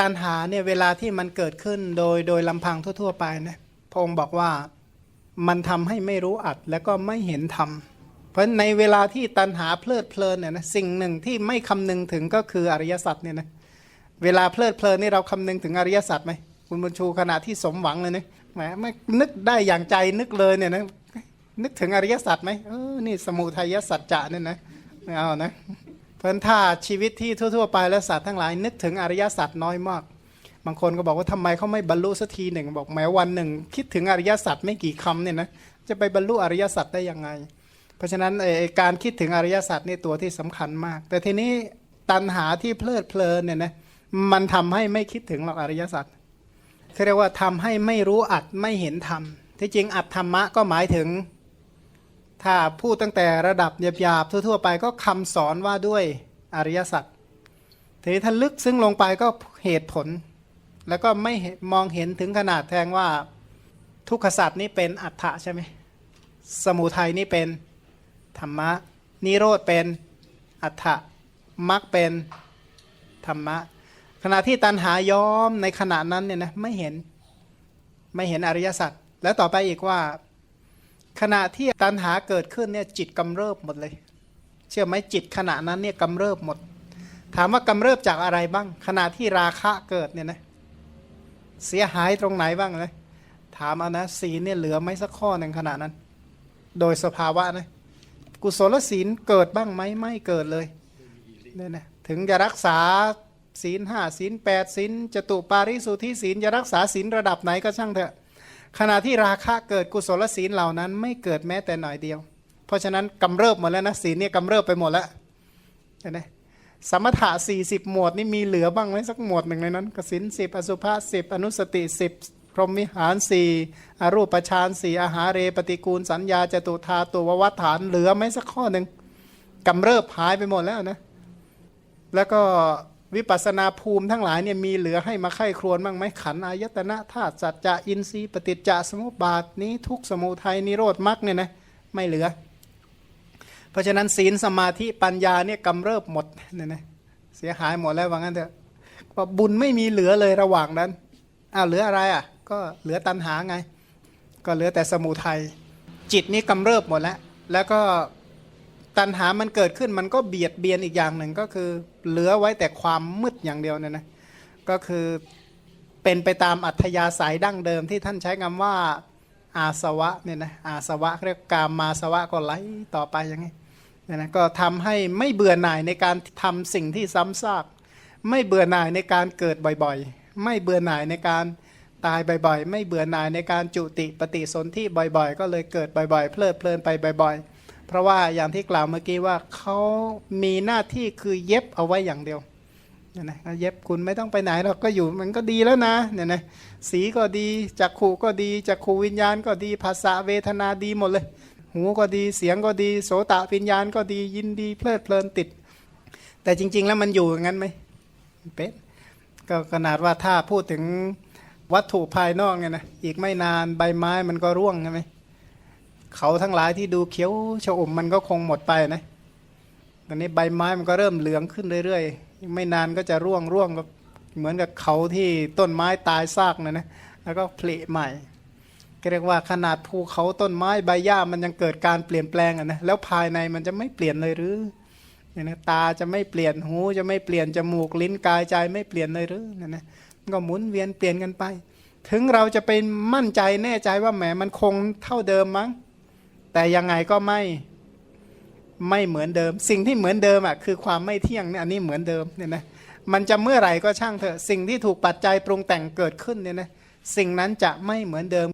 ตัณหาเนี่ยเวลาที่มันเกิดขึ้นโดยโดยลำพังทั่ว ๆ ไปนะพระองค์บอกว่ามันทำให้ไม่รู้อัดแล้วก็ไม่เห็นธรรมเพราะในเวลาที่ตัณหาเพลิดเพลินเนี่ยนะสิ่งหนึ่งที่ไม่คำนึงถึงก็คืออริยสัจเนี่ยนะเวลาเพลิดเพลินนี่เราคำนึงถึงอริยสัจไหมคุณบุญชูขณะที่สมหวังเลยนะแหมไม่นึกได้อย่างใจนึกเลยเนี่ยนะนึกถึงอริยสัจไหมเออนี่สมุทัยสัจจะเนี่ยนะไม่เอานะ เพราะถ้าชีวิตที่ทั่ว ๆ ไปแล้วสัตว์ทั้งหลายนึกถึงอริยสัจน้อยมาก บางคนก็บอกว่าทำไมเขาไม่บรรลุสักทีหนึ่งบอกแม้วันหนึ่ง คิดถึงอริยสัจไม่กี่คำเนี่ยนะจะไปบรรลุอริยสัจได้ยังไง เพราะฉะนั้นการคิดถึงอริยสัจนี่ตัวที่สำคัญมาก แต่ทีนี้ตัณหาที่เพลิดเพลินเนี่ยนะมันทำให้ไม่คิดถึงหรอกอริยสัจเขาเรียกว่าทำให้ไม่รู้อัดไม่เห็นธรรมที่จริงอัดธรรมะก็หมายถึง ถ้าพูดตั้งแต่ระดับหยาบๆทั่ว ๆ ไปก็คำสอนว่าด้วยอริยสัจทีนี้ถ้าลึกซึ้งลงไปก็เหตุผล แล้วก็ไม่มองเห็นถึงขนาดแทงว่าทุกขสัตว์นี่เป็นอัฏฐะใช่ไหมสมุทัยนี่เป็นธรรมะ นิโรธเป็นอัฏฐะมรรคเป็นธรรมะ ขณะที่ตัณหาย้อมในขณะนั้นเนี่ยนะไม่เห็นไม่เห็นอริยสัจแล้วต่อไปอีกว่า ขณะที่ตัณหาเกิดขึ้นเนี่ยจิตกำเริบหมดเลย เชื่อไหมจิตขณะนั้นเนี่ยกำเริบหมด ถามว่ากำเริบจากอะไรบ้าง ขณะที่ราคะเกิดเนี่ยนะเสียหายตรงไหนบ้างเลยถามเอานะศีลเนี่ยเหลือไหมสักข้อหนึ่งขณะนั้น โดยสภาวะนะกุศลศีลเกิดบ้างไหมไม่เกิดเลยเนี่ยนะถึงจะรักษาศีลห้าศีลแปดศีลจตุปาริสุทธิศีลจะรักษาศีลระดับไหนก็ช่างเถอะ ขณะที่ราคะเกิดกุศลศีลเหล่านั้นไม่เกิดแม้แต่หน่อยเดียว เพราะฉะนั้นกำเริบหมดแล้วนะศีลเนี่ยกำเริบไปหมดแล้วเห็นไหมสมถะสี่สิบหมวดนี่มีเหลือบ้างไหมสักหมวดหนึ่งในนั้นกสินสิบอสุภะสิบอนุสติสิบพรหมวิหารสี่อรูปฌานสี่อาหารเรปฏิกูลสัญญาจตุธาตัววัฏฐานเหลือไหมสักข้อหนึ่งกำเริบหายไปหมดแล้วนะ แล้วก็ วิปัสนาภูมิทั้งหลายเนี่ยมีเหลือให้มาไข้ครวนบ้างไหมขันอายตนะธาตุสัจจะอินทรีย์ปฏิจจสมุปบาทนี้ทุกสมุทัยนิโรธมรรคเนี่ยนะไม่เหลือ เพราะฉะนั้นศีลสมาธิปัญญาเนี่ยกำเริบหมดเนี่ยนะเสียหายหมดแล้วว่างั้นเถอะว่าบุญไม่มีเหลือเลยระหว่างนั้นอ้าวเหลืออะไรอะ ก็เหลือตัณหาไง ก็เหลือแต่สมุทัยจิตนี่กำเริบหมดแล้ว แล้วก็ ตัณหามันเกิดขึ้นมันก็เบียดเบียนอีกอย่างหนึ่งก็คือเหลือไว้แต่ความมืดอย่างเดียวเนี่ยนะก็คือเป็นไปตามอัธยาศัยดั้งเดิมที่ท่านใช้คำว่าอาสวะเนี่ยนะอาสวะเรียกกามาสวะก็ไหลต่อไปอย่างนี้เนี่ยนะก็ทำให้ไม่เบื่อหน่ายในการทำสิ่งที่ซ้ำซากไม่เบื่อหน่ายในการเกิดบ่อยๆ ไม่เบื่อหน่ายในการตายบ่อยๆ ไม่เบื่อหน่ายในการจุติปฏิสนธิบ่อยๆ ก็เลยเกิดบ่อยๆ เพลิดเพลินไปบ่อยๆ เพราะว่าอย่างที่กล่าวเมื่อกี้ว่าเขามีหน้าที่คือเย็บเอาไว้อย่างเดียวเนี่ยนะเย็บคุณไม่ต้องไปไหนหรอกก็อยู่มันก็ดีแล้วนะเนี่ยนะสีก็ดีจักขู่ก็ดีจักขูวิญญาณก็ดีภาษาเวทนาดีหมดเลย หูก็ดีเสียงก็ดี โสตะวิญญาณก็ดียินดีเพลิดเพลินติด แต่จริง ๆ แล้วมันอยู่อย่างนั้นไหมเป็นก็ขนาดว่าถ้าพูดถึงวัตถุภายนอกเนี่ยนะอีกไม่นานใบไม้มันก็ร่วงใช่ไหม เขาทั้งหลายที่ดูเขียวชอมมันก็คงหมดไปนะตอนนี้ใบไม้มันก็เริ่มเหลืองขึ้นเรื่อยๆ ไม่นานก็จะร่วงร่วงก็เหมือนกับเขาที่ต้นไม้ตายซากนะนะแล้วก็ผลิใหม่ก็เรียกว่าขนาดภูเขาต้นไม้ใบหญ้ามันยังเกิดการเปลี่ยนแปลงอะนะแล้วภายในมันจะไม่เปลี่ยนเลยหรือเนี่ยนะตาจะไม่เปลี่ยนหูจะไม่เปลี่ยนจมูกลิ้นกายใจไม่เปลี่ยนเลยหรือเนี่ยนะมันก็หมุนเวียนเปลี่ยนกันไป ถึงเราจะเป็นมั่นใจแน่ใจว่าแหมมันคงเท่าเดิมมั้ง แต่ยังไงก็ไม่ไม่เหมือนเดิม สิ่งที่เหมือนเดิมอะคือความไม่เที่ยงเนี่ยอันนี้เหมือนเดิมเนี่ยนะมันจะเมื่อไหร่ก็ช่างเถอะ สิ่งที่ถูกปัจจัยปรุงแต่งเกิดขึ้นเนี่ยนะสิ่งนั้นจะไม่เหมือนเดิม